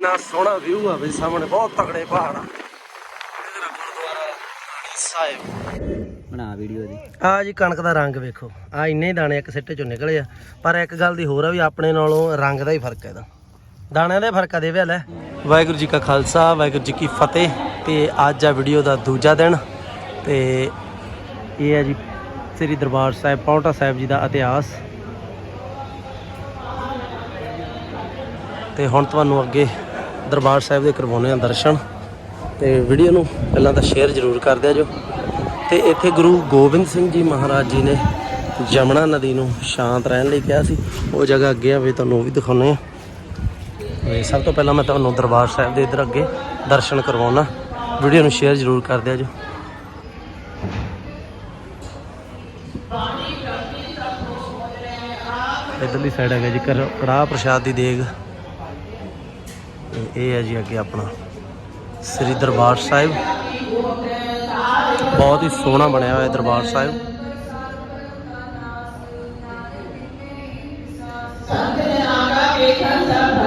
ਨਾ ਸੋਹਣਾ ਵਿਊ ਆ ਬਈ ਸਾਹਮਣੇ ਬਹੁਤ ਤਕੜੇ ਪਹਾੜ ਆ। ਇਧਰ ਗੁਰਦੁਆਰਾ ਹਾਣੀ ਸਾਹਿਬ ਬਣਾ ਵੀਡੀਓ ਦੀ ਆ ਜੀ ਕਣਕ ਦਾ ਰੰਗ ਵੇਖੋ। ਆ ਇੰਨੇ ਹੀ ਦਾਣੇ ਇੱਕ ਸਿੱਟੇ ਚੋਂ ਨਿਕਲੇ ਆ। ਪਰ ਇੱਕ ਗੱਲ ਦੀ ਹੋਰ ਆ ਵੀ ਆਪਣੇ ਨਾਲੋਂ ਰੰਗ ਦਾ ਹੀ ਫ਼ਰਕ ਹੈ ਇਹਦਾ। ਦਾਣਿਆਂ ਦਾ ਫ਼ਰਕ ਆ ਦੇਵੇ ਲੈ ਵਾਹਿਗੁਰੂ ਜੀ ਕਾ ਖਾਲਸਾ ਵਾਹਿਗੁਰੂ ਜੀ ਕੀ ਫਤਿਹ। ਤੇ ਅੱਜ ਆ ਵੀਡੀਓ ਦਾ ਦੂਜਾ ਦਿਨ। ਤੇ ਇਹ ਹੈ ਜੀ ਸ੍ਰੀ ਦਰਬਾਰ ਸਾਹਿਬ ਪੌਂਟਾ ਸਾਹਿਬ ਜੀ ਦਾ ਇਤਿਹਾਸ। ਤੇ ਹੁਣ ਤੁਹਾਨੂੰ ਅੱਗੇ ਦਰਬਾਰ ਸਾਹਿਬ ਦੇ ਕਰਵਾਉਣੇ ਆ ਦਰਸ਼ਨ ਤੇ ਵੀਡੀਓ ਨੂੰ ਪਹਿਲਾਂ ਤਾਂ ਸ਼ੇਅਰ ਜ਼ਰੂਰ ਕਰ ਦਿਆ ਜੋ ਤੇ ਇੱਥੇ ਗੁਰੂ ਗੋਬਿੰਦ ਸਿੰਘ ਜੀ ਮਹਾਰਾਜ ਜੀ ਨੇ ਜਮਨਾ ਨਦੀ ਨੂੰ ਸ਼ਾਂਤ ਰਹਿਣ ਲਈ ਕਿਹਾ ਸੀ। ਉਹ ਜਗ੍ਹਾ ਅੱਗੇ ਆਵੇ ਤੁਹਾਨੂੰ ਉਹ ਵੀ ਦਿਖਾਉਣੇ ਆ ਤੇ ਸਭ ਤੋਂ ਪਹਿਲਾਂ ਮੈਂ ਤੁਹਾਨੂੰ ਦਰਬਾਰ ਸਾਹਿਬ ਦੇ ਇੱਧਰ ਅੱਗੇ ਦਰਸ਼ਨ ਕਰਵਾਉਣਾ ਵੀਡੀਓ ਨੂੰ ਸ਼ੇਅਰ ਜ਼ਰੂਰ ਕਰ ਦਿਆ ਜੋ ਇਧਰਲੀ ਸਾਈਡ ਹੈਗਾ ਜੀ ਕਰ- ਕੜਾਹ ਪ੍ਰਸ਼ਾਦ ਦੀ ਦੇਗ। ਤੇ ਇਹ ਹੈ ਜੀ ਅੱਗੇ ਆਪਣਾ ਸ੍ਰੀ ਦਰਬਾਰ ਸਾਹਿਬ। ਬਹੁਤ ਹੀ ਸੋਹਣਾ ਬਣਿਆ ਹੋਇਆ ਦਰਬਾਰ ਸਾਹਿਬ। ਸਾ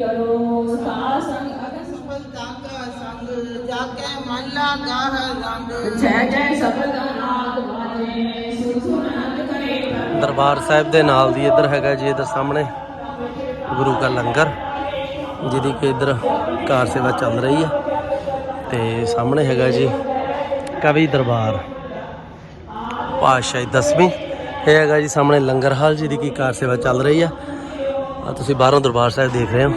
ਕਰੋ ਸੰਗ ਜੈ ਜੈ ਅਨੰਦ ਕਰੇ। ਦਰਬਾਰ ਸਾਹਿਬ ਦੇ ਨਾਲ ਦੀ ਇੱਧਰ ਹੈਗਾ ਜੀ ਇੱਧਰ ਸਾਹਮਣੇ ਗੁਰੂ ਕਾ ਲੰਗਰ ਜਿਹਦੀ ਕਿ ਇੱਧਰ ਕਾਰ ਸੇਵਾ ਚੱਲ ਰਹੀ ਹੈ। ਤੇ ਸਾਹਮਣੇ ਹੈਗਾ ਜੀ ਕਵੀ ਦਰਬਾਰ ਪਾਤਸ਼ਾਹੀ ਦਸਵੀਂ। ਇਹ ਹੈਗਾ ਜੀ ਸਾਹਮਣੇ ਲੰਗਰ ਹਾਲ ਜਿਹਦੀ ਕੀ ਕਾਰ ਸੇਵਾ ਚੱਲ ਰਹੀ ਆ ਆ ਤੁਸੀਂ ਬਾਹਰੋਂ ਦਰਬਾਰ ਸਾਹਿਬ ਦੇਖ ਰਹੇ ਹੋ।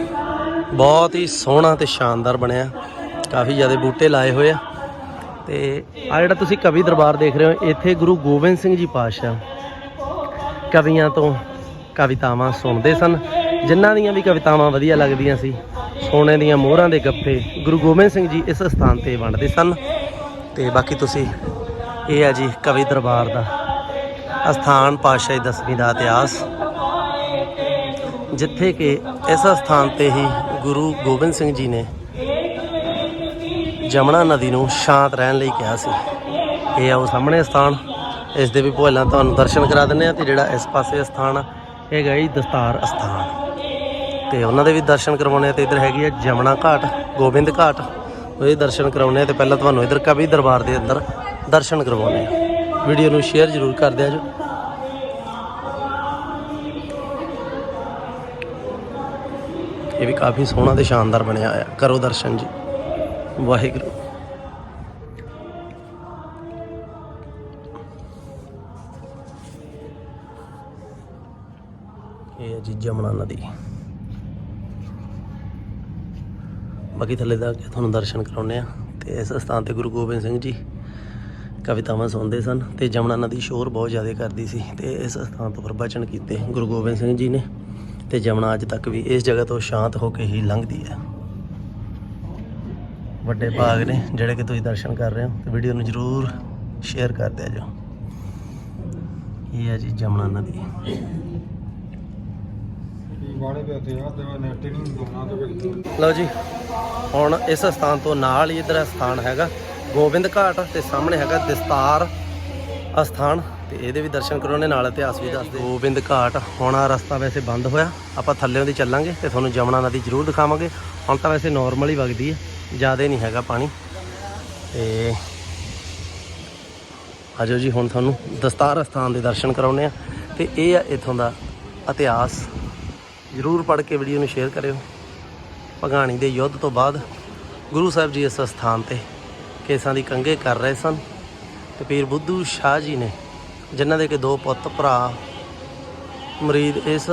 ਬਹੁਤ ਹੀ ਸੋਹਣਾ ਤੇ ਸ਼ਾਨਦਾਰ ਬਣਿਆ। ਕਾਫੀ ਜ਼ਿਆਦਾ ਬੂਟੇ ਲਾਏ ਹੋਏ ਆ। ਤੇ ਆ ਜਿਹੜਾ ਤੁਸੀਂ ਕਵੀ ਦਰਬਾਰ ਦੇਖ ਰਹੇ ਹੋ, ਇੱਥੇ ਗੁਰੂ ਗੋਬਿੰਦ ਸਿੰਘ ਜੀ ਪਾਤਸ਼ਾਹ ਕਵੀਆਂ ਤੋਂ ਕਵਿਤਾਵਾਂ ਸੁਣਦੇ ਸਨ। ਜਿਨ੍ਹਾਂ ਦੀਆਂ ਵੀ ਕਵਿਤਾਵਾਂ ਵਧੀਆ ਲੱਗਦੀਆਂ ਸੀ, ਸੋਨੇ ਦੀਆਂ ਮੋਹਰਾਂ ਦੇ ਗੱਫੇ ਗੁਰੂ ਗੋਬਿੰਦ ਸਿੰਘ ਜੀ ਇਸ ਸਥਾਨ ਤੇ ਵੰਡਦੇ ਸਨ। ਤੇ ਬਾਕੀ ਤੁਸੀਂ, ਇਹ ਆ ਜੀ ਕਵੀ ਦਰਬਾਰ ਦਾ ਅਸਥਾਨ, ਪਾਤਸ਼ਾਹੀ ਦਸਵੀਂ ਦਾ ਇਤਿਹਾਸ। ਜਿੱਥੇ ਕਿ ਇਸ ਸਥਾਨ ਤੇ ਹੀ ਗੁਰੂ ਗੋਬਿੰਦ ਸਿੰਘ ਜੀ ਨੇ ਜਮਨਾ ਨਦੀ ਨੂੰ ਸ਼ਾਂਤ ਰਹਿਣ ਲਈ ਕਿਹਾ ਸੀ। ਇਹ ਆ ਉਹ ਸਾਹਮਣੇ ਸਥਾਨ। ਇਸ ਦੇ ਵੀ ਪਹਿਲਾਂ ਤੁਹਾਨੂੰ ਦਰਸ਼ਨ ਕਰਾ ਦਿੰਦੇ ਆ ਤੇ ਜਿਹੜਾ ਇਸ ਪਾਸੇ ਸਥਾਨ ਆ, ਇਹ ਗਈ ਦਸਤਾਰ ਅਸਥਾਨ ਤੇ ਉਹਨਾਂ ਦੇ ਵੀ ਦਰਸ਼ਨ ਕਰਵਾਉਣੇ ਆ ਤੇ ਇੱਧਰ ਹੈਗੀ ਆ ਜਮਨਾ ਘਾਟ ਗੋਬਿੰਦ ਘਾਟ। ਉਹਦੇ ਦਰਸ਼ਨ ਕਰਾਉਣੇ ਆ ਤੇ ਪਹਿਲਾਂ ਤੁਹਾਨੂੰ ਇੱਧਰ ਕਵੀ ਦਰਬਾਰ ਦੇ ਅੰਦਰ ਦਰਸ਼ਨ ਕਰਵਾਉਣੇ ਆ। ਵੀਡੀਓ ਨੂੰ ਸ਼ੇਅਰ ਜ਼ਰੂਰ ਕਰ ਦਿਆ ਜੋ। ਇਹ ਵੀ ਕਾਫੀ ਸੋਹਣਾ ਤੇ ਸ਼ਾਨਦਾਰ ਬਣਿਆ ਹੋਇਆ। ਕਰੋ ਦਰਸ਼ਨ ਜੀ। ਵਾਹਿਗੁਰੂ। ਇਹ ਹੈ ਜੀ ਜਮਨਾ ਨਦੀ। ਬਾਕੀ ਥੱਲੇ ਦਾ ਅੱਗੇ ਤੁਹਾਨੂੰ ਦਰਸ਼ਨ ਕਰਾਉਨੇ ਆ ਤੇ ਇਸ ਸਥਾਨ ਤੇ ਗੁਰੂ ਗੋਬਿੰਦ ਸਿੰਘ ਜੀ ਕਵਿਤਾਵਾਂ ਸੁਣਦੇ ਸਨ। ਤੇ ਜਮਨਾ ਨਦੀ ਸ਼ੋਰ ਬਹੁਤ ਜ਼ਿਆਦਾ ਕਰਦੀ ਸੀ। ਤੇ ਇਸ ਸਥਾਨ ਤੋਂ ਪ੍ਰਵਚਨ ਕੀਤੇ ਗੁਰੂ ਗੋਬਿੰਦ ਸਿੰਘ ਜੀ ਨੇ। ਤੇ ਜਮਨਾ ਅੱਜ ਤੱਕ ਵੀ ਇਸ ਜਗ੍ਹਾ ਤੋਂ ਸ਼ਾਂਤ ਹੋ ਕੇ ਹੀ ਲੰਘਦੀ ਹੈ। ਵੱਡੇ ਬਾਗ ਨੇ ਜਿਹੜੇ ਕਿ ਤੁਸੀਂ ਦਰਸ਼ਨ ਕਰ ਰਹੇ ਹੋ ਤੇ ਵੀਡੀਓ ਨੂੰ ਜਰੂਰ ਸ਼ੇਅਰ ਕਰ ਦਿਆ ਜੋ ਇਹ ਹੈ ਜੀ ਜਮਨਾ ਨਦੀ। ਲਓ ਜੀ, ਹੁਣ ਇਸ ਸਥਾਨ ਤੋਂ ਨਾਲ ਹੀ ਇਧਰ ਸਥਾਨ ਹੈਗਾ। ਗੋਬਿੰਦ ਘਾਟ ਤੇ ਸਾਹਮਣੇ ਹੈਗਾ ਦਸਤਾਰ। ਅਸਥਾਨ ਤੇ ਇਹਦੇ ਵੀ ਦਰਸ਼ਨ ਕਰਾਉਣੇ ਨਾਲ ਇਤਿਹਾਸ ਵੀ ਦੱਸਦੇ ਗੋਬਿੰਦ ਘਾਟ, ਹੁਣ ਆ ਰਸਤਾ ਵੈਸੇ ਬੰਦ ਹੋਇਆ, ਆਪਾਂ ਥੱਲੇੋਂ ਦੀ ਚੱਲਾਂਗੇ ਤੇ ਤੁਹਾਨੂੰ ਜਮਨਾ ਨਦੀ ਜ਼ਰੂਰ ਦਿਖਾਵਾਂਗੇ। ਹੁਣ ਤਾਂ ਵੈਸੇ ਨਾਰਮਲ ਹੀ ਵਗਦੀ ਹੈ, ਜ਼ਿਆਦਾ ਨਹੀਂ ਹੈਗਾ ਪਾਣੀ। ਤੇ ਆਜੋ ਜੀ, ਹੁਣ ਤੁਹਾਨੂੰ ਦਸਤਾਰ ਅਸਥਾਨ ਦੇ ਦਰਸ਼ਨ ਕਰਾਉਣੇ ਆ ਤੇ ਇਹ ਆ ਇਥੋਂ ਦਾ ਇਤਿਹਾਸ। ਜ਼ਰੂਰ ਪੜ੍ਹ ਕੇ ਵੀਡੀਓ ਨੂੰ ਸ਼ੇਅਰ ਕਰਿਓ। ਭਗਾਣੀ ਦੇ ਯੁੱਧ ਤੋਂ ਬਾਅਦ ਗੁਰੂ ਸਾਹਿਬ ਜੀ ਇਸ ਸਥਾਨ ਤੇ ਕੇਸਾਂ ਦੀ ਕੰਗੇ ਕਰ ਰਹੇ ਸਨ। ਤੇ ਪੀਰ ਬੁੱਧੂ ਸ਼ਾਹ ਜੀ ਨੇ, ਜਿਨ੍ਹਾਂ ਦੇ ਕਿ ਦੋ ਪੁੱਤ ਭਰਾ ਮਰੀਦ ਇਸ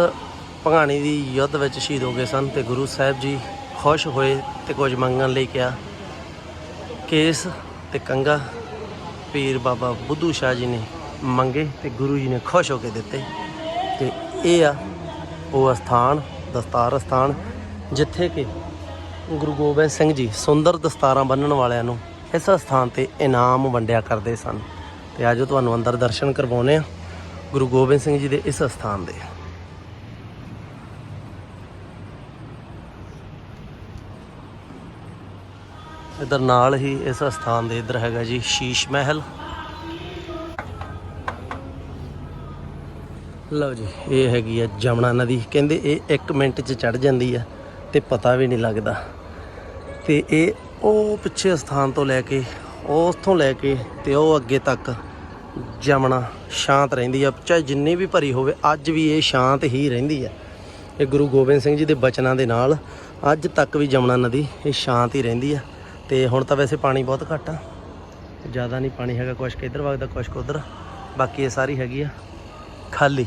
ਭਗਾਣੀ ਦੀ ਯੁੱਧ ਵਿੱਚ ਸ਼ਹੀਦ ਹੋ ਗਏ ਸਨ ਤੇ ਗੁਰੂ ਸਾਹਿਬ ਜੀ ਖੁਸ਼ ਹੋਏ ਤੇ ਕੁਝ ਮੰਗਣ ਲਈ ਕਿਹਾ ਕੇਸ ਤੇ ਕੰਗਾ ਪੀਰ ਬਾਬਾ ਬੁੱਧੂ ਸ਼ਾਹ ਜੀ ਨੇ ਮੰਗੇ ਤੇ ਗੁਰੂ ਜੀ ਨੇ ਖੁਸ਼ ਹੋ ਕੇ ਦਿੱਤੇ ਤੇ ਇਹ ਆ, ਉਹ ਸਥਾਨ, ਦਸਤਾਰ ਸਥਾਨ, ਜਿੱਥੇ ਕਿ ਗੁਰੂ ਗੋਬਿੰਦ ਸਿੰਘ ਜੀ ਸੁੰਦਰ ਦਸਤਾਰਾਂ ਬੰਨਣ ਵਾਲਿਆਂ ਨੂੰ ਇਸ ਸਥਾਨ ਤੇ ਇਨਾਮ ਵੰਡਿਆ ਕਰਦੇ ਸਨ। ਤੇ ਆਜੋ ਤੁਹਾਨੂੰ ਅੰਦਰ ਦਰਸ਼ਨ ਕਰਵਾਉਨੇ ਆ ਗੁਰੂ ਗੋਬਿੰਦ ਸਿੰਘ ਜੀ ਦੇ ਇਸ ਸਥਾਨ ਦੇ। ਇਧਰ ਨਾਲ ਹੀ ਇਸ ਸਥਾਨ ਦੇ ਇਧਰ ਹੈਗਾ ਜੀ ਸ਼ੀਸ਼ ਮਹਿਲ। ਲਓ ਜੀ, ਇਹ ਹੈਗੀ ਆ ਜਮਨਾ ਨਦੀ। ਕਹਿੰਦੇ ਇਹ 1 ਮਿੰਟ 'ਚ ਚੜ ਜਾਂਦੀ ਆ ਤੇ ਪਤਾ ਵੀ ਨਹੀਂ ਲੱਗਦਾ। ਤੇ ਇਹ ਉਹ ਪਿੱਛੇ ਸਥਾਨ ਤੋਂ ਲੈ ਕੇ ਉੱਥੋਂ ਲੈ ਕੇ ਤੇ ਉਹ ਅੱਗੇ ਤੱਕ ਜਮਣਾ ਸ਼ਾਂਤ ਰਹਿੰਦੀ ਆ। ਚਾਹੇ ਜਿੰਨੀ ਵੀ ਭਰੀ ਹੋਵੇ, ਅੱਜ ਵੀ ਇਹ ਸ਼ਾਂਤ ਹੀ ਰਹਿੰਦੀ ਆ। ਇਹ ਗੁਰੂ ਗੋਬਿੰਦ ਸਿੰਘ ਜੀ ਦੇ ਬਚਨਾਂ ਦੇ ਨਾਲ ਅੱਜ ਤੱਕ ਵੀ ਜਮਣਾ ਨਦੀ ਇਹ ਸ਼ਾਂਤ ਹੀ ਰਹਿੰਦੀ ਆ। ਤੇ ਹੁਣ ਤਾਂ ਵੈਸੇ ਪਾਣੀ ਬਹੁਤ ਘੱਟ ਆ। ਜ਼ਿਆਦਾ ਨਹੀਂ ਪਾਣੀ ਹੈਗਾ ਕੁਛ ਕੁ, ਇੱਧਰ ਵਗਦਾ ਕੁਛ ਕੁ, ਉੱਧਰ। ਬਾਕੀ ਇਹ ਸਾਰੀ ਹੈਗੀ ਆ, ਖਾਲੀ।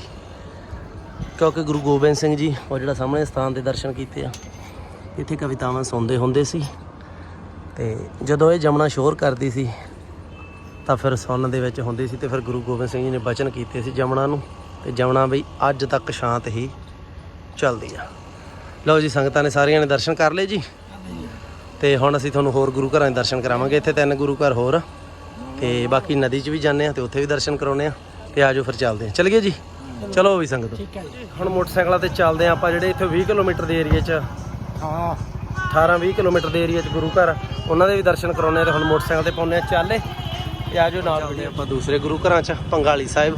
ਕਿਉਂਕਿ ਗੁਰੂ ਗੋਬਿੰਦ ਸਿੰਘ ਜੀ ਉਹ ਜਿਹੜਾ ਸਾਹਮਣੇ ਸਥਾਨ ਦੇ ਦਰਸ਼ਨ ਕੀਤੇ ਆ, ਇੱਥੇ ਕਵਿਤਾਵਾਂ ਸੁਣਦੇ ਹੁੰਦੇ ਸੀ। ਤੇ ਜਦੋਂ ਇਹ ਜਮਨਾ ਸ਼ੋਰ ਕਰਦੀ ਸੀ ਤਾਂ ਫਿਰ ਸੁਣਨ ਦੇ ਵਿੱਚ ਹੁੰਦੀ ਸੀ ਤੇ ਫਿਰ ਗੁਰੂ ਗੋਬਿੰਦ ਸਿੰਘ ਜੀ ਨੇ ਬਚਨ ਕੀਤੇ ਸੀ ਜਮਨਾ ਨੂੰ ਤੇ ਜਮਨਾ ਬਈ ਅੱਜ ਤੱਕ ਸ਼ਾਂਤ ਹੀ ਚੱਲਦੀ ਆ। ਲਓ ਜੀ ਸੰਗਤਾਂ ਨੇ ਸਾਰੀਆਂ ਨੇ ਦਰਸ਼ਨ ਕਰ ਲਏ ਜੀ। ਤੇ ਹੁਣ ਅਸੀਂ ਤੁਹਾਨੂੰ ਹੋਰ ਗੁਰੂ ਘਰਾਂ ਦੇ ਦਰਸ਼ਨ ਕਰਾਵਾਂਗੇ। ਇੱਥੇ ਤਿੰਨ ਗੁਰੂ ਘਰ ਹੋਰ ਤੇ ਬਾਕੀ ਨਦੀ 'ਚ ਵੀ ਜਾਂਦੇ ਆ ਤੇ ਉੱਥੇ ਵੀ ਦਰਸ਼ਨ ਕਰਾਉਨੇ ਆ। ਤੇ ਆਜੋ ਫਿਰ ਚੱਲਦੇ ਆ। ਚਲੀਏ ਜੀ? ਚਲੋ ਵੀ ਸੰਗਤ। ਠੀਕ ਹੈ ਹੁਣ ਮੋਟਰਸਾਈਕਲਾਂ ਤੇ ਚੱਲਦੇ ਆ ਆਪਾਂ ਜਿਹੜੇ ਇੱਥੇ 20 ਕਿਲੋਮੀਟਰ ਦੇ ਏਰੀਆ 'ਚ। ਹਾਂ। 18 20 ਕਿਲੋਮੀਟਰ ਦੇ ਏਰੀਆ 'ਚ ਗੁਰੂ ਘਰ। ਉਹਨਾਂ ਦੇ ਵੀ ਦਰਸ਼ਨ ਕਰਾਉਨੇ ਆ ਤੇ ਹੁਣ ਮੋਟਰਸਾਈਕਲ ਤੇ ਪਾਉਨੇ ਆ ਚਾਲੇ ਤੇ ਆਜੋ ਨਾਲ ਵੀ ਆਪਾਂ ਦੂਸਰੇ ਗੁਰੂ ਘਰਾਂ 'ਚ ਪੰਗਾਲੀ ਸਾਹਿਬ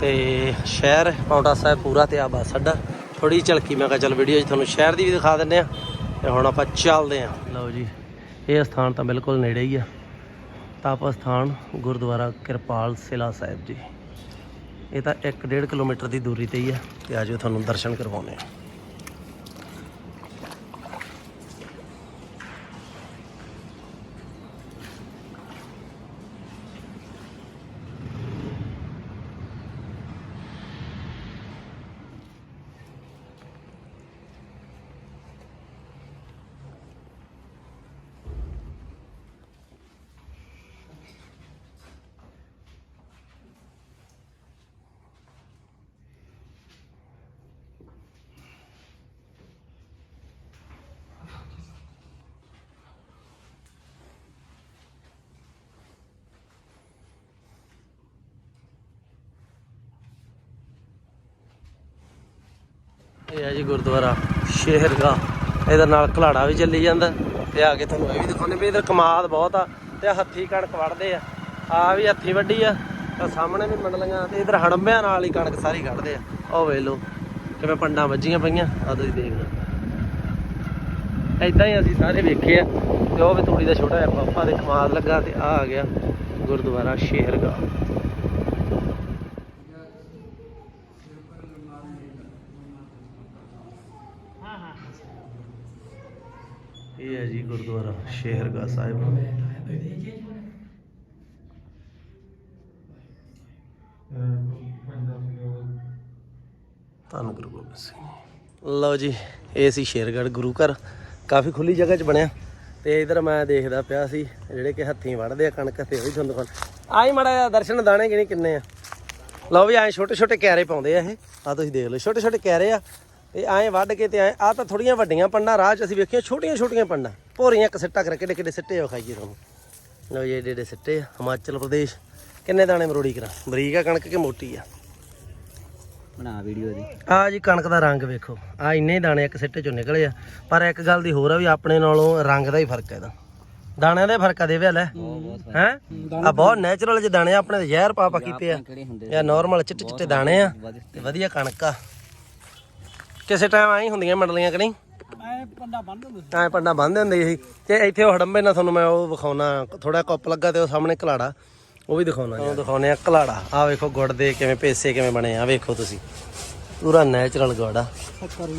ਤੇ ਸ਼ਹਿਰ ਪੌਂਟਾ ਸਾਹਿਬ ਪੂਰਾ ਤੇ ਆ ਬੱਸ ਅੱਡਾ। ਥੋੜੀ ਝਲਕੀ ਮੈਂ ਕਿਹਾ ਚੱਲ ਵੀਡੀਓ 'ਚ ਤੁਹਾਨੂੰ ਸ਼ਹਿਰ ਦੀ ਵੀ ਦਿਖਾ ਦਿੰਨੇ ਆ ਤੇ ਹੁਣ ਆਪਾਂ ਚੱਲਦੇ ਆ ਲਓ ਜੀ ਇਹ ਸਥਾਨ ਤਾਂ ਬਿਲਕੁਲ ਨੇੜੇ ਹੀ ਆ। ਤਪ ਸਥਾਨ ਗੁਰਦੁਆਰਾ ਕਿਰਪਾਲ ਸਿਲਾ ਸਾਹਿਬ ਜੀ। ਇਹ ਤਾਂ 1.5 ਕਿਲੋਮੀਟਰ ਦੀ ਦੂਰੀ ਤੇ ਹੀ ਆ। ਤੇ ਆਜੋ ਤੁਹਾਨੂੰ ਦਰਸ਼ਨ ਕਰਵਾਉਨੇ ਆ ਇਹ ਹੈ ਜੀ ਗੁਰਦੁਆਰਾ ਸ਼ੇਰਗਾ ਇਹਦੇ ਨਾਲ ਘਲਾੜਾ ਵੀ ਚੱਲੀ ਜਾਂਦਾ। ਤੇ ਆ ਕੇ ਤੁਹਾਨੂੰ ਇਹ ਵੀ ਦਿਖਾਉਂਦੇ ਵੀ ਇਧਰ ਕਮਾਦ ਬਹੁਤ ਆ ਤੇ ਆਹ ਹੱਥੀ ਕਣਕ ਵੜਦੇ ਆ। ਆ ਵੀ ਹੱਥੀ ਵੱਡੀ ਆ। ਤਾਂ ਸਾਹਮਣੇ ਵੀ ਮੰਡਲੀਆਂ ਤੇ ਇਧਰ ਹੜੰਬਿਆਂ ਨਾਲ ਹੀ ਕਣਕ ਸਾਰੀ ਕੱਢਦੇ ਆ। ਉਹ ਵੇਖ ਲਓ ਕਿਵੇਂ ਪੰਡਾਂ ਵੱਜੀਆਂ ਪਈਆਂ। ਆ ਤੁਸੀਂ ਦੇਖ ਲਓ। ਏਦਾਂ ਹੀ ਅਸੀਂ ਸਾਰੇ ਵੇਖੇ ਆ। ਤੇ ਉਹ ਵੀ ਤੂੜੀ ਦਾ ਛੋਟਾ ਜਿਹਾ ਪਾਪਾ ਦੇ ਕਮਾਦ ਲੱਗਾ ਤੇ ਆ ਆ ਗਿਆ ਗੁਰਦੁਆਰਾ ਸ਼ੇਰਗਾ ਇਹ ਹੈ ਜੀ ਗੁਰਦੁਆਰਾ ਸ਼ੇਰਗਾ ਸਾਹਿਬ। ਧੰਨ ਗੁਰੂ ਗੋਬਿੰਦ ਸਿੰਘ ਲਓ ਜੀ, ਇਹ ਸੀ ਸ਼ੇਰਗੜ ਗੁਰੂ ਘਰ। ਕਾਫੀ ਖੁੱਲੀ ਜਗ੍ਹਾ 'ਚ ਬਣਿਆ। ਤੇ ਇਧਰ ਮੈਂ ਦੇਖਦਾ ਪਿਆ ਸੀ, ਜਿਹੜੇ ਕਿ ਹੱਥੀਂ ਵੜਦੇ ਆ ਕਣਕ ਤੇ ਉਹ ਵੀ ਤੁਹਾਨੂੰ ਦਿਖਾਉਣ ਆਈ ਮੜਾ ਜਿਹਾ ਦਰਸ਼ਨ ਦਾਣੇ ਕਿਨੇ ਕਿੰਨੇ ਆ। ਲਓ ਵੀ ਐਂ ਛੋਟੇ ਛੋਟੇ ਕਿਆਰੇ ਪਾਉਂਦੇ ਆ ਇਹ। ਆ ਤੁਸੀਂ ਦੇਖ ਲਓ ਛੋਟੇ ਛੋਟੇ ਕਿਆਰੇ ਆ। ਤੇ ਐਂ ਵੱਢ ਕੇ ਤੇ ਐਂ ਆ ਤਾਂ ਥੋੜੀਆਂ ਵੱਡੀਆਂ ਪੰਡਾਂ ਰਾਹ 'ਚ ਅਸੀਂ ਵੇਖੀਆਂ ਛੋਟੀਆਂ ਛੋਟੀਆਂ ਪੰਡਾਂ। ਭੋਰੀਆਂ ਇੱਕ ਸਿੱਟਾ ਕਰ ਕਿੱਡੇ ਕਿੱਡੇ ਸਿੱਟੇ ਆ ਖਾਈਏ ਤੁਹਾਨੂੰ। ਲਓ ਜੀ ਏਡੇ ਏਡੇ ਸਿੱਟੇ ਹਿਮਾਚਲ ਪ੍ਰਦੇਸ਼ ਕਿੰਨੇ ਦਾਣੇ ਮਰੋੜੀ ਕਰਾਂ? ਬਰੀਕ ਆ ਕਣਕ ਕਿ ਮੋਟੀ ਆ? ਬਣਾ ਵੀਡੀਓ ਦੀ ਆ ਜੀ ਕਣਕ ਦਾ ਰੰਗ ਵੇਖੋ। ਆ ਇੰਨੇ ਦਾਣੇ ਇੱਕ ਸਿੱਟੇ ਚੋਂ ਨਿਕਲੇ ਆ। ਪਰ ਇੱਕ ਗੱਲ ਦੀ ਹੋਰ ਆ ਵੀ ਆਪਣੇ ਨਾਲੋਂ ਰੰਗ ਦਾ ਹੀ ਫ਼ਰਕ ਹੈ ਇਹਦਾ। ਦਾਣਿਆਂ ਦਾ ਫ਼ਰਕ ਆ ਦੇ ਵੇ ਲੈ ਹੈ? ਆ ਬਹੁਤ ਨੈਚੁਰਲ ਜਿਹੇ ਦਾਣੇ ਆ, ਆਪਣੇ ਤੇ ਜ਼ਹਿਰ ਪਾ ਪਾ ਕੀਤੇ ਆ। ਇਹ ਨਾਰਮਲ ਚਿੱਟੇ ਚਿੱਟੇ ਦਾਣੇ ਆ। ਤੇ ਵਧੀਆ ਕਣਕ ਆ। ਕਿਸੇ ਟਾਈਮ ਆਈ ਹੁੰਦੀਆਂ ਮੰਡਲੀਆਂ ਕਿ ਨਹੀਂ? ਐ ਪੰਡਾ ਬੰਦ ਹੁੰਦੇ ਐ ਪੰਡਾ ਬੰਨ੍ਹਦੇ ਹੁੰਦੇ ਸੀ। ਤੇ ਇੱਥੇ ਉਹ ਹੜੰਬੇ ਨਾਲ ਤੁਹਾਨੂੰ ਮੈਂ ਉਹ ਵਿਖਾਉਣਾ ਥੋੜਾ ਕੱਪ ਲੱਗਾ ਤੇ ਉਹ ਸਾਹਮਣੇ ਘਲਾੜਾ। ਉਹ ਵੀ ਦਿਖਾਉਣਾ ਉਹ ਦਿਖਾਉਣੇ ਆ ਘਲਾੜਾ। ਆ ਵੇਖੋ ਗੁੜ ਦੇ ਕਿਵੇਂ ਪੇਸੇ ਕਿਵੇਂ ਬਣੇ ਆ। ਵੇਖੋ ਤੁਸੀਂ। ਪੂਰਾ ਨੈਚੁਰਲ ਗੁੜ ਆ।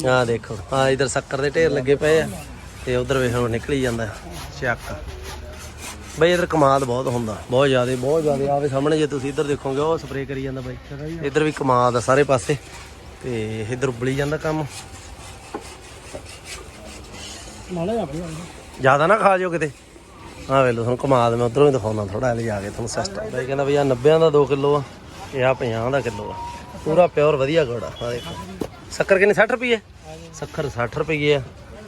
ਆ ਦੇਖੋ। ਆ ਇਧਰ ਸ਼ੱਕਰ ਦੇ ਢੇਰ ਲੱਗੇ ਪਏ ਆ। ਤੇ ਉਧਰ ਵੇਖੋ ਨਿਕਲੀ ਜਾਂਦਾ ਚੱਕ ਬਈ ਇਧਰ ਕਮਾਦ ਬਹੁਤ ਹੁੰਦਾ। ਬਹੁਤ ਜ਼ਿਆਦਾ ਬਹੁਤ ਜ਼ਿਆਦਾ। ਆਵੇ ਸਾਹਮਣੇ ਜੇ ਤੁਸੀਂ ਇਧਰ ਦੇਖੋਗੇ, ਉਹ ਸਪਰੇਅ ਕਰੀ ਜਾਂਦਾ ਬਾਈ। ਇਧਰ ਵੀ ਕਮਾਲ ਆ ਸਾਰੇ ਪਾਸੇ। ਤੇ ਇਧਰ ਉਬਲੀ ਜਾਂਦਾ ਕੰਮ। ਨਾਲੇ ਆਪੇ ਜ਼ਿਆਦਾ ਨਾ ਖਾ ਜਾਓ ਕਿਤੇ। ਆ ਵੇ ਲੋ ਤੁਹਾਨੂੰ ਕਮਾਦ ਮੈਂ ਉਧਰੋਂ ਹੀ ਦਿਖਾਉਣਾ ਥੋੜਾ ਜਿਹਾ ਜਾ ਕੇ ਤੁਹਾਨੂੰ ਸਿਸਟਮ ਬਾਈ ਕਹਿੰਦਾ ਵੀ ਆ 90 ਦਾ 2 ਕਿਲੋ ਆ ਇਹ ਆ 50 ਦਾ ਕਿਲੋ ਆ। ਪੂਰਾ ਪਿਓਰ ਵਧੀਆ ਗੁੜ ਆ ਆ ਦੇਖੋ। ਸ਼ੱਕਰ ਕਿੰਨੀ 60 ਰੁਪਏ ਸ਼ੱਕਰ 60 ਰੁਪਏ ਆ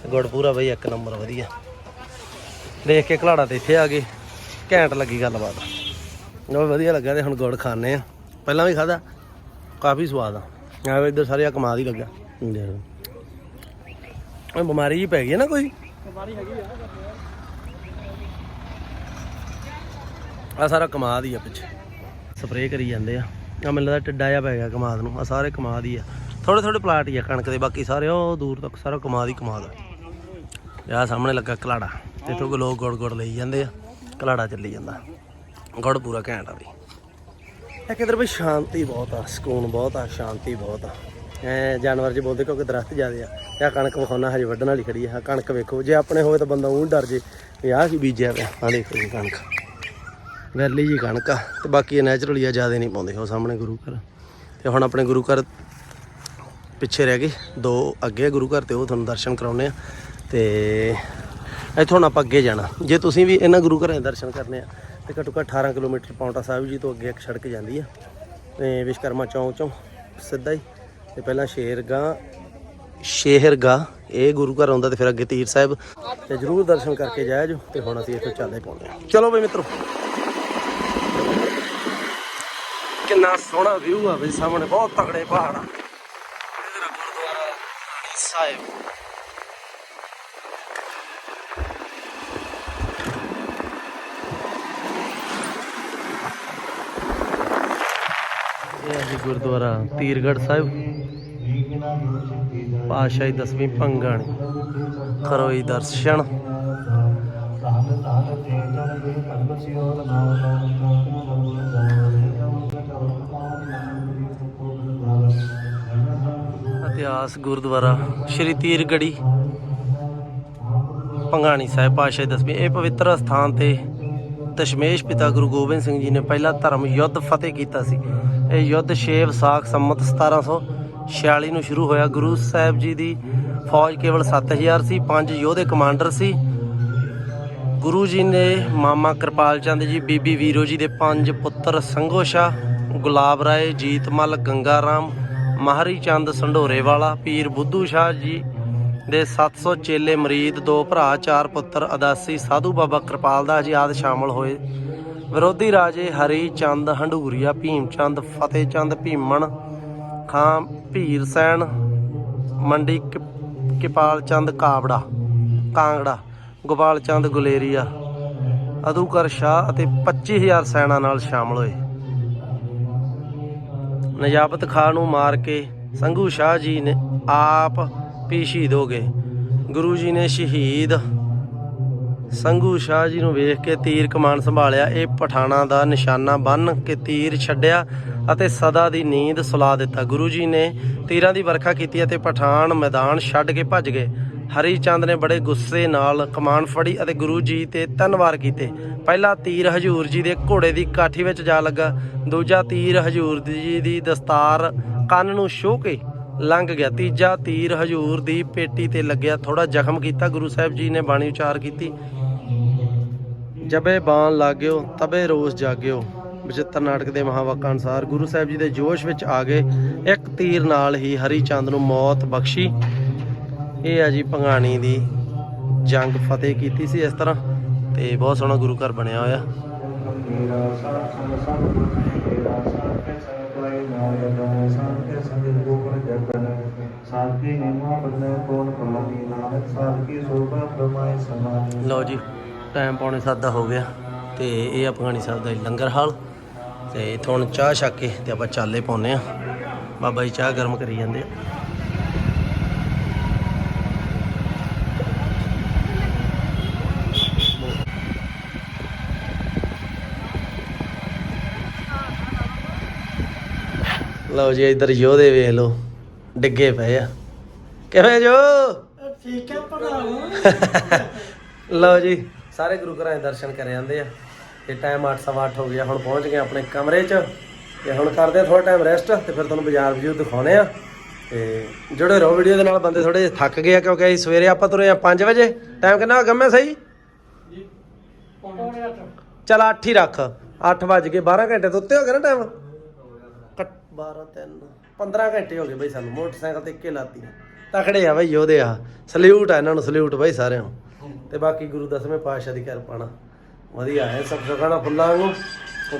ਗੁੜ ਪੂਰਾ ਬਈ ਇੱਕ ਨੰਬਰ ਵਧੀਆ। ਦੇਖ ਕੇ ਘਲਾੜਾ ਤੇ ਇੱਥੇ ਆ ਗਏ ਘੈਂਟ ਲੱਗੀ ਗੱਲਬਾਤ। ਉਹ ਵਧੀਆ ਲੱਗਾ ਤੇ ਹੁਣ ਗੁੜ ਖਾਣੇ ਆ। ਪਹਿਲਾਂ ਵੀ ਖਾਦਾ ਕਾਫੀ ਸਵਾਦ ਆ। ਆ ਇੱਧਰ ਸਾਰੇ ਆ ਕਮਾਲ ਹੀ ਲੱਗਾ ਇਹ ਬਿਮਾਰੀ ਜੀ ਪੈ ਗਈ ਹੈ ਨਾ ਕੋਈ? ਬਿਮਾਰੀ ਹੈਗੀ ਆ। ਆ ਸਾਰਾ ਕਮਾਦ ਹੀ ਆ ਪਿੱਛੇ। ਸਪਰੇਅ ਕਰੀ ਜਾਂਦੇ ਆ। ਆ ਮੈਨੂੰ ਲੱਗਦਾ ਟਿੱਡਾ ਜਿਹਾ ਪੈ ਗਿਆ ਕਮਾਦ ਨੂੰ। ਆ ਸਾਰੇ ਕਮਾਦ ਹੀ ਆ। ਥੋੜੇ ਥੋੜੇ ਪਲਾਟ ਹੀ ਆ ਕਣਕ ਦੇ ਬਾਕੀ ਸਾਰੇ ਉਹ ਦੂਰ ਤੱਕ ਸਾਰਾ ਕਮਾਦ ਹੀ ਕਮਾਦ ਆ। ਆ ਸਾਹਮਣੇ ਲੱਗਾ ਕਲਾੜਾ ਇੱਥੋਂ ਲੋਕ ਗੁੜ ਗੁੜ ਲਈ ਜਾਂਦੇ ਆ। ਕਲਾੜਾ ਚੱਲੀ ਜਾਂਦਾ। ਗੁੜ ਪੂਰਾ ਘੈਂਟ ਆ ਵੀ ਇੱਕ ਇਧਰ ਵੀ ਸ਼ਾਂਤੀ ਬਹੁਤ ਆ, ਸਕੂਨ ਬਹੁਤ ਆ, ਸ਼ਾਂਤੀ ਬਹੁਤ ਆ। ਐ ਜਾਨਵਰ ਜੀ ਬੋਲਦੇ ਕਿਉਂਕਿ ਦਰਖਤ ਜ਼ਿਆਦੇ ਆ। ਇਹ ਕਣਕ ਵਿਖਾਉਣਾ, ਹਜੇ ਵੱਢਣ ਵਾਲੀ ਖੜੀ ਆ, ਆਹ ਕਣਕ ਵੇਖੋ, ਜੇ ਆਪਣੇ ਹੋਵੇ ਤਾਂ ਬੰਦਾ ਉਹ ਡਰ ਜੇ ਵੀ ਆਹ ਕੀ ਬੀਜਿਆ ਪਿਆ ਆ ਦੇਖੋ ਜੀ ਕਣਕ। ਵੈਲੀ ਜੀ ਕਣਕ ਆ, ਤੇ ਬਾਕੀ ਇਹ ਨੈਚੁਰਲੀ ਆ, ਜ਼ਿਆਦਾ ਨਹੀਂ ਪਾਉਂਦੇ ਉਹ ਸਾਹਮਣੇ ਗੁਰੂ ਘਰ। ਤੇ ਹੁਣ ਆਪਣੇ ਗੁਰੂ ਘਰ ਪਿੱਛੇ ਰਹਿ ਗਏ, ਦੋ ਅੱਗੇ ਆ ਗੁਰੂ ਘਰ ਤੇ ਉਹ ਤੁਹਾਨੂੰ ਦਰਸ਼ਨ ਕਰਾਉਣੇ ਆ। ਤੇ ਇੱਥੋਂ ਹੁਣ ਆਪਾਂ ਅੱਗੇ ਜਾਣਾ। ਜੇ ਤੁਸੀਂ ਵੀ ਇਹਨਾਂ ਗੁਰੂ ਘਰਾਂ ਦੇ ਦਰਸ਼ਨ ਕਰਨੇ ਆ ਤੇ ਘੱਟੋ ਘੱਟ 18 ਕਿਲੋਮੀਟਰ ਪੌਂਟਾ ਸਾਹਿਬ ਜੀ ਤੋਂ ਅੱਗੇ ਇੱਕ ਸੜਕ ਜਾਂਦੀ ਆ। ਤੇ ਵਿਸ਼ਕਰਮਾ ਚੌਂਕ ਚੋਂ ਸਿੱਧਾ ਹੀ। ਤੇ ਪਹਿਲਾਂ ਸ਼ੇਰਗਾ ਸ਼ੇਹਰਗਾ ਇਹ ਗੁਰੂ ਘਰ ਆਉਂਦਾ ਤੇ ਫਿਰ ਅੱਗੇ ਤੀਰ ਸਾਹਿਬ। ਤੇ ਜਰੂਰ ਦਰਸ਼ਨ ਕਰਕੇ ਜਾਇਆ ਜੋ, ਤੇ ਹੁਣ ਅਸੀਂ ਇੱਥੋਂ ਚੱਲੇ ਪਾਉਂਦੇ ਆ ਚਲੋ ਬਈ ਮਿੱਤਰੋ। ਕਿੰਨਾ ਸੋਹਣਾ ਵਿਊ ਆ ਬਈ, ਸਾਹਮਣੇ ਬਹੁਤ ਤਕੜੇ ਪਹਾੜ ਆ। ਇਧਰ ਗੁਰਦੁਆਰਾ ਰਾਣੀ ਸਾਹਿਬ। ਜੀ ਗੁਰਦੁਆਰਾ ਤੀਰਗੜ੍ਹ ਸਾਹਿਬ। ਪਾਸ਼ਾਹੀ ਦਸਵੀਂ ਪੰਗਾਣੀ ਕਰੋ ਦਰਸ਼ਨ। ਇਤਿਹਾਸ ਗੁਰਦੁਆਰਾ ਸ਼੍ਰੀ ਤੀਰਗੜੀ। ਪੰਗਾਣੀ ਸਾਹਿਬ ਪਾਸ਼ਾਹੀ ਦਸਵੀਂ। ਇਹ ਪਵਿੱਤਰ ਸਥਾਨ ਤੇ ਦਸ਼ਮੇਸ਼ ਪਿਤਾ ਗੁਰੂ ਗੋਬਿੰਦ ਸਿੰਘ ਜੀ ਨੇ ਪਹਿਲਾ ਧਰਮ ਯੁੱਧ ਫਤਿਹ ਕੀਤਾ ਸੀ। ਇਹ ਯੁੱਧ 6 ਵਿਸਾਖ ਸੰਮਤ 1746 ਨੂੰ ਸ਼ੁਰੂ ਹੋਇਆ। ਗੁਰੂ ਸਾਹਿਬ ਜੀ ਦੀ ਫੌਜ ਕੇਵਲ 7000 ਸੀ, ਪੰਜ ਯੋਧੇ ਕਮਾਂਡਰ ਸੀ। ਗੁਰੂ ਜੀ ਨੇ ਮਾਮਾ ਕਿਰਪਾਲ ਚੰਦ ਜੀ, ਬੀਬੀ ਵੀਰੋ ਜੀ ਦੇ ਪੰਜ ਪੁੱਤਰ ਸੰਘੋ ਸ਼ਾਹ ਗੁਲਾਬ ਰਾਏ ਜੀਤਮਲ ਗੰਗਾ ਰਾਮ, ਮਹਾਰੀ ਚੰਦ ਸੰਢੋਰੇ ਵਾਲਾ, ਪੀਰ ਬੁੱਧੂ ਸ਼ਾਹ ਜੀ ਦੇ 700 ਚੇਲੇ ਮਰੀਦ, ਦੋ ਭਰਾ, ਚਾਰ ਪੁੱਤਰ, ਅਦਾਸੀ, ਸਾਧੂ ਬਾਬਾ ਕਿਰਪਾਲ ਦਾਸ ਜੀ ਸ਼ਾਮਲ ਹੋਏ। ਵਿਰੋਧੀ ਰਾਜੇ ਹਰੀ ਚੰਦ, ਹੰਡੂਰੀਆ, ਭੀਮ ਚੰਦ, ਫਤਿਹ ਚੰਦ, ਭੀਮਣ, ਖਾਂ, ਭੀਰ ਸੈਨ ਮੰਡੀ ਕਿਪਾਲ ਚੰਦ ਕਾਬੜਾ ਕਾਂਗੜਾ, ਗੋਪਾਲ ਚੰਦ, ਗੁਲੇਰੀਆ ਅਦੂਕਰ ਸ਼ਾਹ ਅਤੇ 25000 ਸੈਨਾ ਨਾਲ ਸ਼ਾਮਲ ਹੋਏ। ਨਜਾਬਤ ਖਾਨ ਨੂੰ ਮਾਰ ਕੇ ਸੰਘੂ ਸ਼ਾਹ ਜੀ ਨੇ ਆਪ ਵੀ ਸ਼ਹੀਦ ਹੋ ਗਏ। ਗੁਰੂ ਜੀ ਨੇ ਸ਼ਹੀਦ ਸੰਘੂ ਸ਼ਾਹ ਜੀ ਨੂੰ ਵੇਖ ਕੇ ਤੀਰ ਕਮਾਨ ਸੰਭਾਲਿਆ। ਇਹ ਪਠਾਣਾ ਦਾ ਨਿਸ਼ਾਨਾ ਬੰਨ ਕੇ ਤੀਰ ਛੱਡਿਆ ਅਤੇ ਸਦਾ ਦੀ ਨੀਂਦ ਸੁਲਾ ਦਿੱਤਾ। ਗੁਰੂ ਜੀ ਨੇ ਤੀਰਾਂ ਦੀ ਵਰਖਾ ਕੀਤੀ ਅਤੇ ਪਠਾਨ ਮੈਦਾਨ ਛੱਡ ਕੇ ਭੱਜ ਗਏ। ਹਰੀ ਚੰਦ ਨੇ ਬੜੇ ਗੁੱਸੇ ਨਾਲ ਕਮਾਨ ਫੜੀ ਅਤੇ ਗੁਰੂ ਜੀ ਤੇ ਤਿੰਨ ਵਾਰ ਕੀਤੇ। ਪਹਿਲਾ ਤੀਰ ਹਜੂਰ ਜੀ ਦੇ ਘੋੜੇ ਦੀ ਕਾਠੀ ਵਿੱਚ ਜਾ ਲੱਗਾ। ਦੂਜਾ ਤੀਰ ਹਜੂਰ ਜੀ ਦੀ ਦਸਤਾਰ ਕੰਨ ਨੂੰ ਛੋਹ ਕੇ ਲੰਘ ਗਿਆ। ਤੀਜਾ ਤੀਰ ਹਜੂਰ ਦੀ ਪੇਟੀ ਤੇ ਲੱਗਿਆ। ਥੋੜਾ ਜ਼ਖਮ ਕੀਤਾ। ਗੁਰੂ ਸਾਹਿਬ ਜੀ ਨੇ ਬਾਣੀ ਉਚਾਰ ਕੀਤੀ। ਜਬੇ ਬਾਣ ਲਾਗਿਓ ਤਬੇ ਰੋਸ ਜਾਗਿਓ। ਬਚਿੱਤਰ ਨਾਟਕ ਦੇ ਮਹਾਵਾਕਾਂ ਅਨੁਸਾਰ ਗੁਰੂ ਸਾਹਿਬ ਜੀ ਦੇ ਜੋਸ਼ ਵਿੱਚ ਆ ਗਏ। ਇੱਕ ਤੀਰ ਨਾਲ ਹੀ ਹਰੀ ਚੰਦ ਨੂੰ ਮੌਤ ਬਖਸ਼ੀ। ਇਹ ਆ ਜੀ ਭੰਗਾਣੀ ਦੀ ਜੰਗ ਫਤਿਹ ਕੀਤੀ ਸੀ ਇਸ ਤਰ੍ਹਾਂ। ਤੇ ਬਹੁਤ ਸੋਹਣਾ ਗੁਰੂ ਘਰ ਬਣਿਆ ਹੋਇਆ। ਸਾਧਕੀ ਹਿਮਾ ਬੰਦੇ ਕੋਣ ਕਮਾਨੀ ਨਾਨਕ ਸਾਧਕੀ ਸੋਭਾ ਪ੍ਰਮਾਇ ਸਮਾਨੀ। ਲਓ ਜੀ। ਟਾਈਮ ਪੌਣੇ ਸੱਤ ਦਾ ਹੋ ਗਿਆ ਤੇ ਇਹ ਅਫਗਾਨੀ ਸਾਹਿਬ ਦਾ ਲੰਗਰ ਹਾਲ ਤੇ ਇੱਥੋਂ ਹੁਣ ਚਾਹ ਛੱਕ ਕੇ ਤੇ ਆਪਾਂ ਚਾਲੇ ਪਾਉਨੇ ਆ ਬਾਬਾ ਜੀ ਚਾਹ ਗਰਮ ਕਰੀ ਜਾਂਦੇ ਆ। ਲਓ ਜੀ ਇੱਧਰ ਯੋਧੇ ਵੇਖ ਲਓ ਡਿੱਗੇ ਪਏ ਆ। ਕਿਵੇਂ ਜੋ? ਠੀਕ ਹੈ ਪੜਾ ਲਓ ਜੀ ਸਾਰੇ ਗੁਰੂ ਘਰਾਂ ਦੇ ਦਰਸ਼ਨ ਕਰ ਜਾਂਦੇ ਆ। ਤੇ ਟਾਈਮ 8:08 ਹੋ ਗਿਆ ਹੁਣ ਪਹੁੰਚ ਗਏ ਆਪਣੇ ਕਮਰੇ 'ਚ। ਤੇ ਹੁਣ ਕਰਦੇ ਆ ਥੋੜਾ ਟਾਈਮ ਰੈਸਟ ਤੇ ਫਿਰ ਤੁਹਾਨੂੰ ਬਾਜ਼ਾਰ ਵਿਊ ਦਿਖਾਉਣੇ ਆ। ਤੇ ਜੁੜੇ ਰਹੋ ਵੀਡੀਓ ਦੇ ਨਾਲ ਬੰਦੇ ਥੋੜੇ ਥੱਕ ਗਏ ਆ ਕਿਉਂਕਿ ਅਸੀਂ ਸਵੇਰੇ ਆਪਾਂ ਤੁਰੇ ਆ 5 ਵਜੇ। ਟਾਈਮ ਕਿੰਨਾ ਹੋ ਗਿਆ ਮੈਂ ਸਹੀ? ਚਲ 8 ਹੀ ਰੱਖ। 8 ਵੱਜ ਗਏ 12 ਘੰਟੇ ਤੋਂ ਉੱਤੇ ਹੋ ਗਿਆ ਨਾ ਟਾਈਮ 12 3 15 ਘੰਟੇ ਹੋ ਗਏ ਬਈ ਸਾਨੂੰ। ਮੋਟਰਸਾਈਕਲ ਤੇ ਇੱਕੇ ਲਾਤੀ। ਤਕੜੇ ਆ ਬਈ ਯੋਧੇ ਆ। ਸਲੂਟ ਆ ਇਹਨਾਂ ਨੂੰ ਸਲੂਟ ਬਈ ਸਾਰਿਆਂ ਨੂੰ। ਤੇ ਬਾਕੀ ਗੁਰੂ ਦਸਵੇਂ ਪਾਤਸ਼ਾਹ ਦੀ ਕਿਰਪਾ ਵਧੀਆ ਹੈ ਸਭ ਸੁਖਾਣਾ ਫੁੱਲਾਂ ਵਾਂਗੂ।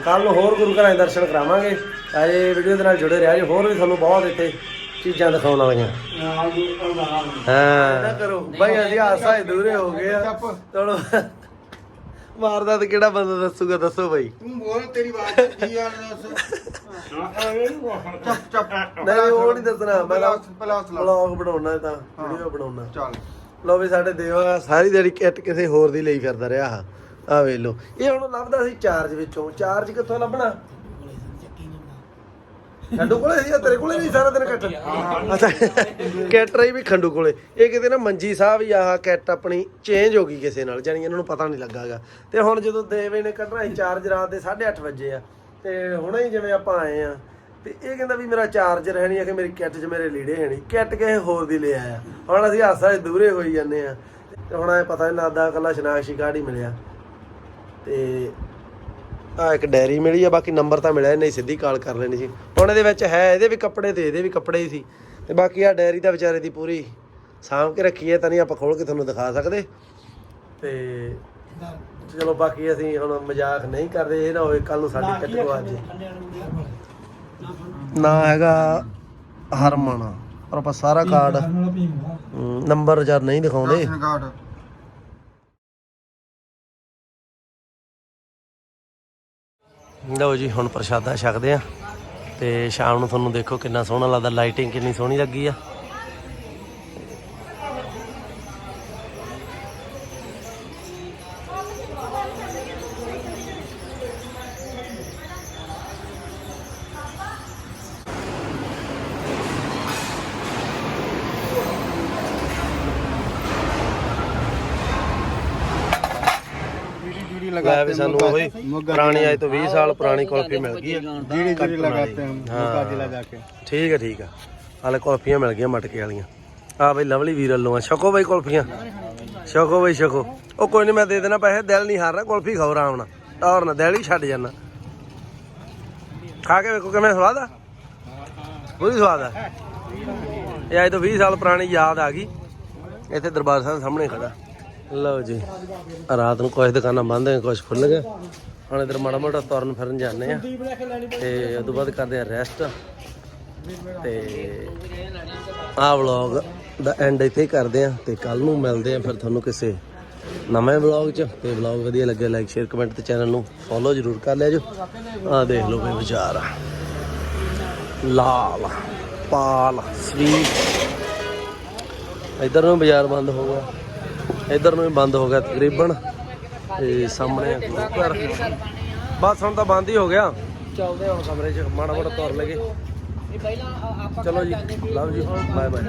ਕੱਲ ਨੂੰ ਹੋਰ ਗੁਰੂ ਘਰਾਂ ਦੇ ਦਰਸ਼ਨ ਕਰਾਵਾਂਗੇ। ਤਾਂ ਇਹ ਵੀਡੀਓ ਦੇ ਨਾਲ ਜੁੜੇ ਰਿਹਾ ਜੀ ਹੋਰ ਵੀ ਤੁਹਾਨੂੰ ਬਹੁਤ ਇੱਥੇ ਚੀਜ਼ਾਂ ਦਿਖਾਉਣ ਵਾਲੀਆਂ। ਹਾਂ। ਨਾ ਕਰੋ। ਬਈ ਅਸੀਂ ਹਾਸਾ ਦੂਰੇ ਹੋ ਗਏ ਆ। ਚਲੋ। ਮਾਰਦਾ ਤੇ ਕਿਹੜਾ ਬੰਦਾ ਦੱਸੂਗਾ? ਦੱਸੋ ਬਈ। ਤੂੰ ਬੋਲ ਤੇਰੀ ਬਾਤ ਕੀ ਆ ਚੱਪ ਚੱਪ। ਨਹੀਂ ਉਹ ਨਹੀਂ ਦੱਸਣਾ। ਮੈਂ ਵਲੌਗ ਬਣਾਉਣਾ ਤਾਂ ਵੀਡੀਓ ਬਣਾਉਣਾ। ਚੱਲ। ਲੋ ਵੀ ਸਾਡੇ ਦੇਵਾ ਸਾਰੀ ਦਿਹਾੜੀ ਕਿੱਟ ਕਿਸੇ ਹੋਰ ਦੀ ਲਈ ਫਿਰਦਾ ਰਿਹਾ ਆ ਵੇਖ ਲੋ ਇਹ ਹੁਣ ਲੱਭਦਾ ਸੀ ਚਾਰਜ ਵਿੱਚੋਂ। ਚਾਰਜ ਕਿੱਥੋਂ ਲੱਭਣਾ? ਖੰਡੂ ਕੋਲੇ ਸੀ ਜਾਂ ਤੇਰੇ ਕੋਲੇ ਨਹੀਂ ਸਾਰਾ ਦਿਨ ਕੱਟ? ਅੱਛਾ, ਕਿੱਟ ਰਹੀ ਵੀ ਖੰਡੂ ਕੋਲੇ। ਇਹ ਕਿਤੇ ਨਾ ਮੰਜੀ ਸਾਹਿਬ ਹੀ ਆਹ ਕਿੱਟ ਆਪਣੀ ਚੇਂਜ ਹੋ ਗਈ ਕਿਸੇ ਨਾਲ ਜਾਨੀ ਇਹਨਾਂ ਨੂੰ ਪਤਾ ਨਹੀਂ ਲੱਗਾਗਾ। ਤੇ ਹੁਣ ਜਦੋਂ ਦੇਵੇ ਨੇ ਕੱਢਣਾ ਸੀ ਚਾਰਜ ਰਾਤ ਦੇ 8:30 ਵਜੇ ਆ। ਤੇ ਹੁਣੇ ਹੀ ਜਿਵੇਂ ਆਪਾਂ ਆਏ ਆ ਤੇ ਇਹ ਕਹਿੰਦਾ ਵੀ ਮੇਰਾ ਚਾਰਜਰ ਹੈ ਨਹੀਂ ਆ ਕਿ ਮੇਰੀ ਕਿੱਟ 'ਚ ਮੇਰੇ ਲੀੜੇ ਹੈ ਨਹੀਂ। ਕਿੱਟ ਕਿਸੇ ਹੋਰ ਦੀ ਲੈ ਆਇਆ। ਹੁਣ ਅਸੀਂ ਹਾਸਾ ਦੂਰੇ ਹੋਈ ਜਾਂਦੇ ਆ। ਤੇ ਹੁਣ ਐ ਪਤਾ ਨਹੀਂ ਲੱਗਦਾ ਕੱਲਾ ਸ਼ਨਾਖਸ਼ੀ ਕਾਰਡ ਹੀ ਮਿਲਿਆ। ਤੇ ਆ ਇੱਕ ਡੈਰੀ ਮਿਲੀ ਆ ਬਾਕੀ ਨੰਬਰ ਤਾਂ ਮਿਲਿਆ ਨਹੀਂ ਸਿੱਧੀ ਕਾਲ ਕਰ ਲੈਣੀ ਸੀ। ਹੁਣ ਇਹਦੇ ਵਿੱਚ ਹੈ ਇਹਦੇ ਵੀ ਕੱਪੜੇ ਤੇ ਇਹਦੇ ਵੀ ਕੱਪੜੇ ਹੀ ਸੀ। ਤੇ ਬਾਕੀ ਆ ਡੈਰੀ ਦਾ ਵਿਚਾਰੇ ਦੀ ਪੂਰੀ ਸਾਂਭ ਕੇ ਰੱਖੀ ਹੈ ਤਾਂ ਨਹੀਂ ਆਪਾਂ ਖੋਲ ਕੇ ਤੁਹਾਨੂੰ ਦਿਖਾ ਸਕਦੇ। ਤੇ ਚਲੋ ਬਾਕੀ ਅਸੀਂ ਹੁਣ ਮਜ਼ਾਕ ਨਹੀਂ ਕਰਦੇ ਇਹ ਨਾ ਹੋਵੇ ਕੱਲ ਨੂੰ ਸਾਡੀ ਕਿੱਟ ਕੋ ਅੱਜ ਨਾ ਹੈਗਾ ਹਰਮਨ ਪਰ ਆਪਾਂ ਸਾਰਾ ਕਾਰਡ ਹਮ, ਨੰਬਰ ਜਦ ਨਹੀਂ ਦਿਖਾਉਂਦੇ। ਰਾਸ਼ਨ ਕਾਰਡ ਲਓ ਜੀ ਹੁਣ ਪ੍ਰਸ਼ਾਦਾ ਛਕਦੇ ਆ ਤੇ ਸ਼ਾਮ ਨੂੰ ਤੁਹਾਨੂੰ ਦੇਖੋ ਕਿੰਨਾ ਸੋਹਣਾ ਲੱਗਦਾ ਲਾਈਟਿੰਗ ਕਿੰਨੀ ਸੋਹਣੀ ਲੱਗੀ ਆ ਜੀੜੀ ਲੈ ਵੀ ਸਾਨੂੰ ਉਹੀ ਪੁਰਾਣੀ ਅੱਜ ਤੋਂ 20 ਸਾਲ ਪੁਰਾਣੀ ਕੁਲਫੀ ਮਿਲ ਗਈ ਆ ਜੀੜੀ ਜੀੜੀ ਲਗਾਤੇ ਹਮ हाँ। जिला जाके ਠੀਕ ਹੈ ਠੀਕ ਹੈ ਹਾਲੇ ਕੁਲਫੀਆਂ ਮਿਲ ਗਈਆਂ ਮਟਕੇ ਵਾਲੀਆਂ ਆ ਬਈ ਲਵਲੀ ਵੀਰ ਵੱਲੋਂ ਆ ਛਕੋ ਬਈ ਕੁਲਫੀਆਂ ਛਕੋ ਬਈ ਛਕੋ ਉਹ ਕੋਈ ਨਹੀਂ ਮੈਂ ਦੇ ਦੇਣਾ ਪੈਸੇ ਦਿਲ ਨਹੀਂ ਹਾਰਨਾ ਕੁਲਫੀ ਖਾਓ ਆਰਾਮ ਨਾਲ ਟੌਰ ਨਾ ਦਿਲ ਹੀ ਛੱਡ ਜਾਣਾ ਖਾ ਕੇ ਵੇਖੋ ਕਿਵੇਂ ਸਵਾਦ ਆ ਪੂਰੀ ਸਵਾਦ ਆ ਇਹ ਅੱਜ ਤੋਂ 20 ਸਾਲ ਪੁਰਾਣੀ ਯਾਦ ਆ ਗਈ ਇੱਥੇ ਦਰਬਾਰ ਸਾਹਿਬ ਸਾਹਮਣੇ ਖੜਾ ਲਓ ਜੀ, ਰਾਤ ਨੂੰ ਕੁਝ ਦੁਕਾਨਾਂ ਬੰਦ ਹੈ ਕੁਝ ਖੁੱਲ ਗਏ ਹੁਣ ਇਧਰ ਮਾੜਾ ਮੋਟਾ ਤੁਰਨ ਫਿਰਨ ਜਾਂਦੇ ਆ। ਤੇ ਉਸ ਤੋਂ ਬਾਅਦ ਕਰਦੇ ਆ ਰੈਸਟ ਤੇ ਆਹ ਵਲੌਗ ਦਾ ਐਂਡ ਇੱਥੇ ਕਰਦੇ ਆ, ਤੇ ਕੱਲ ਨੂੰ ਮਿਲਦੇ ਆ ਫਿਰ ਤੁਹਾਨੂੰ ਕਿਸੇ ਨਵੇਂ ਵਲੌਗ 'ਚ। ਤੇ ਵਲੌਗ ਵਧੀਆ ਲੱਗੇ ਲਾਈਕ ਸ਼ੇਅਰ ਕਮੈਂਟ ਤੇ ਚੈਨਲ ਨੂੰ ਫੋਲੋ ਜ਼ਰੂਰ ਕਰ ਲਿਆ ਜੋ। ਆਹ ਦੇਖ ਲਓ ਬਈ ਵਿਚਾਰ ਆ ਲਾਲ, ਪਾਲ, ਸਵੀਟ। ਇਧਰ ਨੂੰ ਬਾਜ਼ਾਰ ਬੰਦ ਹੋ ਗਿਆ। ਇਧਰ ਨੂੰ ਵੀ ਬੰਦ ਹੋ ਗਿਆ ਤਕਰੀਬਨ। ਤੇ ਸਾਹਮਣੇ ਆ ਗੁਰੂ ਘਰ। ਬਸ ਹੁਣ ਤਾਂ ਬੰਦ ਹੀ ਹੋ ਗਿਆ। ਚੱਲਦੇ ਹੁਣ ਕਮਰੇ 'ਚ, ਮਾੜਾ ਮਾੜਾ ਤੁਰ ਲਗੇ। ਚਲੋ ਜੀ, ਲਵ ਜੀ ਬਾਏ ਬਾਏ